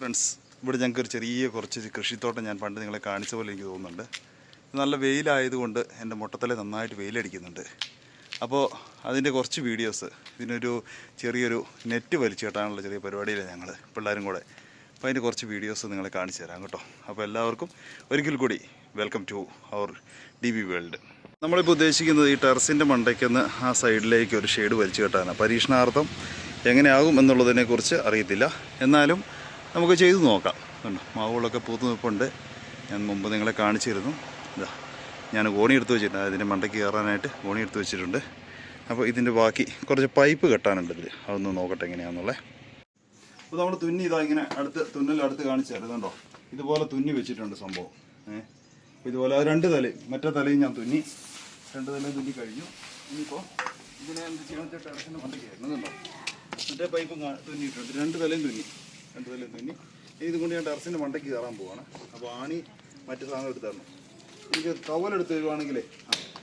Friends ഇവിടെ ഞങ്ങൾക്ക് ഒരു ചെറിയ കുറച്ച് കൃഷിത്തോട്ടം ഞാൻ പണ്ട് നിങ്ങളെ കാണിച്ച പോലെ എനിക്ക് തോന്നുന്നുണ്ട്. നല്ല വെയിലായതുകൊണ്ട് എന്റെ മുട്ടത്തല നന്നായിട്ട് വെയിലടിക്കുന്നുണ്ട്. അപ്പോൾ അതിന്റെ കുറച്ച് വീഡിയോസ് ഇതിനൊരു ചെറിയൊരു നെറ്റ് വലിച്ചു കെട്ടാനുള്ള ചെറിയ പരിപാടിയിലാണ് ഞങ്ങൾ പിള്ളേരും കൂടെ. അപ്പോൾ അതിന്റെ കുറച്ച് വീഡിയോസ് നിങ്ങളെ കാണിച്ചു തരാം കേട്ടോ. അപ്പോൾ എല്ലാവർക്കും ഒരിക്കൽ കൂടി welcome to our D B world നമ്മളിപ്പോൾ ഉദ്ദേശിക്കുന്നത് ഈ ടെറസിന്റെ മണ്ടയ്ക്കൊന്ന് ആ സൈഡിലേക്ക് ഒരു ഷെയ്ഡ് വലിച്ചു കെട്ടാനാണ്. പരീക്ഷണാർത്ഥം എങ്ങനെയാകും എന്നുള്ളതിനെക്കുറിച്ച് അറിയത്തില്ല. എന്നാലും നമുക്ക് ചെയ്തു നോക്കാം. കണ്ടോ മാവുകളൊക്കെ പൂത്ത് നിൽപ്പുണ്ട്. ഞാൻ മുമ്പ് നിങ്ങളെ കാണിച്ചിരുന്നു. ഇതാ ഞാൻ ഗോണി എടുത്ത് വെച്ചിട്ടുണ്ട്. അതിന്റെ മണ്ടയ്ക്ക് കയറാനായിട്ട് ഗോണി എടുത്ത് വെച്ചിട്ടുണ്ട്. അപ്പോൾ ഇതിന്റെ ബാക്കി കുറച്ച് പൈപ്പ് കെട്ടാനുണ്ട് ഇതിൽ അതൊന്ന് നോക്കട്ടെ എങ്ങനെയാണെന്നുള്ളത് അപ്പോൾ നമ്മൾ തുന്നി ഇതാ ഇങ്ങനെ അടുത്ത് തുന്നൽ അടുത്ത് കാണിച്ചു തരുന്നുണ്ടോ ഇതുപോലെ തുന്നി വെച്ചിട്ടുണ്ട് സംഭവം. ഏഹ് ഇതുപോലെ രണ്ട് തലയും മറ്റേ തലയും ഞാൻ തുന്നി. രണ്ട് തലയും തുന്നി കഴിഞ്ഞു. ഇനിയിപ്പോൾ ഇതിനെ എന്ത് ചെയ്യണം ടെറസിന്റെ മണ്ടയ്ക്ക് കയറുന്നുണ്ടോ മറ്റേ പൈപ്പും തുന്നിയിട്ടുണ്ട്. രണ്ട് തലയും തുന്നി. രണ്ട് നില തുന്നി ഇതുകൊണ്ട് ഞാൻ ടെറസിന്റെ മണ്ടയ്ക്ക് കയറാൻ പോവാണ്. അപ്പോൾ ആണി മറ്റു സാധനം എടുത്ത് തരണം. എനിക്ക് ടവൽ എടുത്ത് തരുവാണെങ്കിൽ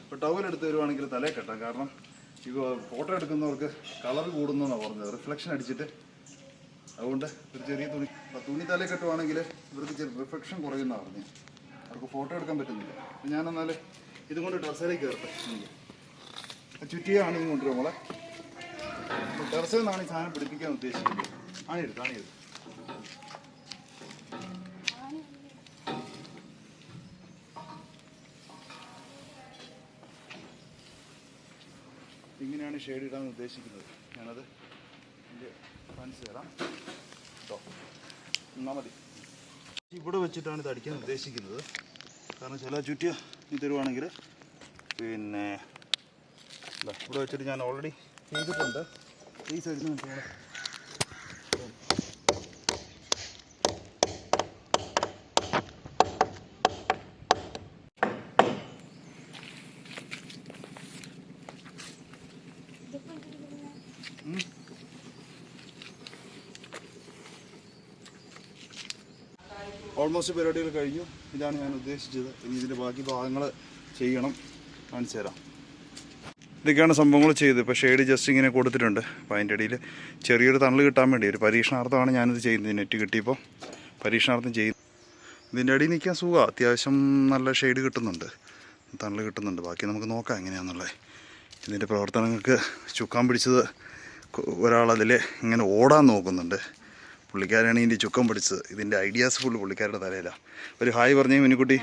ഇപ്പോൾ ടവൽ എടുത്ത് തരുവാണെങ്കിൽ തലേ കെട്ടാം. കാരണം ഇപ്പോൾ ഫോട്ടോ എടുക്കുന്നവർക്ക് കളർ കൂടുന്നതെന്നാണ് പറഞ്ഞത്. റിഫ്ലക്ഷൻ അടിച്ചിട്ട് അതുകൊണ്ട് ഒരു ചെറിയ തുണി അപ്പോൾ തുണി തലേ കെട്ടുവാണെങ്കിൽ ഇവർക്ക് ചെറിയ റിഫ്ലക്ഷൻ കുറയുന്നതാണ് പറഞ്ഞത് അവർക്ക് ഫോട്ടോ എടുക്കാൻ പറ്റുന്നില്ല. ഞാൻ ഞാനെന്നാൽ ഇതുകൊണ്ട് ടെറസിലേക്ക് കയറട്ടെ ചുറ്റിയ ആണിയും കൊണ്ടുവരും നമ്മളെ ടെറസിൽ നിന്നാണ് ഈ സാധനം പിടിപ്പിക്കാൻ ഉദ്ദേശിക്കുന്നത്. ആണിയെടുത്ത് ആണിയെടുത്ത്. ഇങ്ങനെയാണ് ഷെയ്ഡ് ഇടാൻ ഉദ്ദേശിക്കുന്നത്. ഞാനത് എന്റെ കാണിച്ചു തരാം കേട്ടോ എന്നാൽ മതി. ഇവിടെ വെച്ചിട്ടാണ് ഇത് അടിക്കാൻ ഉദ്ദേശിക്കുന്നത്. കാരണം ചില ചുറ്റിയ ഇത് തരുവാണെങ്കിൽ പിന്നെ ഇവിടെ വെച്ചിട്ട് ഞാൻ ഓൾറെഡി ചെയ്തിട്ടുണ്ട്. ഈ സൈഡിൽ നിന്ന് ഓൾമോസ്റ്റ് പരിപാടികൾ കഴിഞ്ഞു. ഇതാണ് ഞാൻ ഉദ്ദേശിച്ചത്. ഇനി ഇതിന്റെ ബാക്കി ഭാഗങ്ങൾ ചെയ്യണം. കാണിച്ചു തരാം. ഇതൊക്കെയാണ് സംഭവങ്ങൾ ചെയ്തത്. ഇപ്പോൾ ഷെയ്ഡ് ജസ്റ്റ് ഇങ്ങനെ കൊടുത്തിട്ടുണ്ട്. അപ്പോൾ അതിന്റെ ഇടയിൽ ചെറിയൊരു തണൽ കിട്ടാൻ വേണ്ടി ഒരു പരീക്ഷണാർത്ഥമാണ് ഞാനിത് ചെയ്യുന്നത്. നെറ്റ് കിട്ടിയപ്പോൾ പരീക്ഷണാർത്ഥം ചെയ്തു ഇതിന്റെ അടിയിൽ നിൽക്കാൻ സുഖമാണ് അത്യാവശ്യം നല്ല ഷെയ്ഡ് കിട്ടുന്നുണ്ട്. തണൽ കിട്ടുന്നുണ്ട്. ബാക്കി നമുക്ക് നോക്കാം എങ്ങനെയാണെന്നുള്ളത് ഇതിന്റെ പ്രവർത്തനങ്ങൾക്ക് ചുക്കാൻ പിടിച്ചത് ഒരാളതിൽ ഇങ്ങനെ ഓടാൻ നോക്കുന്നുണ്ട്. പുള്ളിക്കാരാണ് ഇതിന്റെ ചുക്കം പിടിച്ചത്. ഇതിന്റെ ഐഡിയാസ് ഫുള്ള് പുള്ളിക്കാരുടെ തലയിലാണ് ഒരു ഹായ് പറഞ്ഞേ മിനിക്കുട്ടി.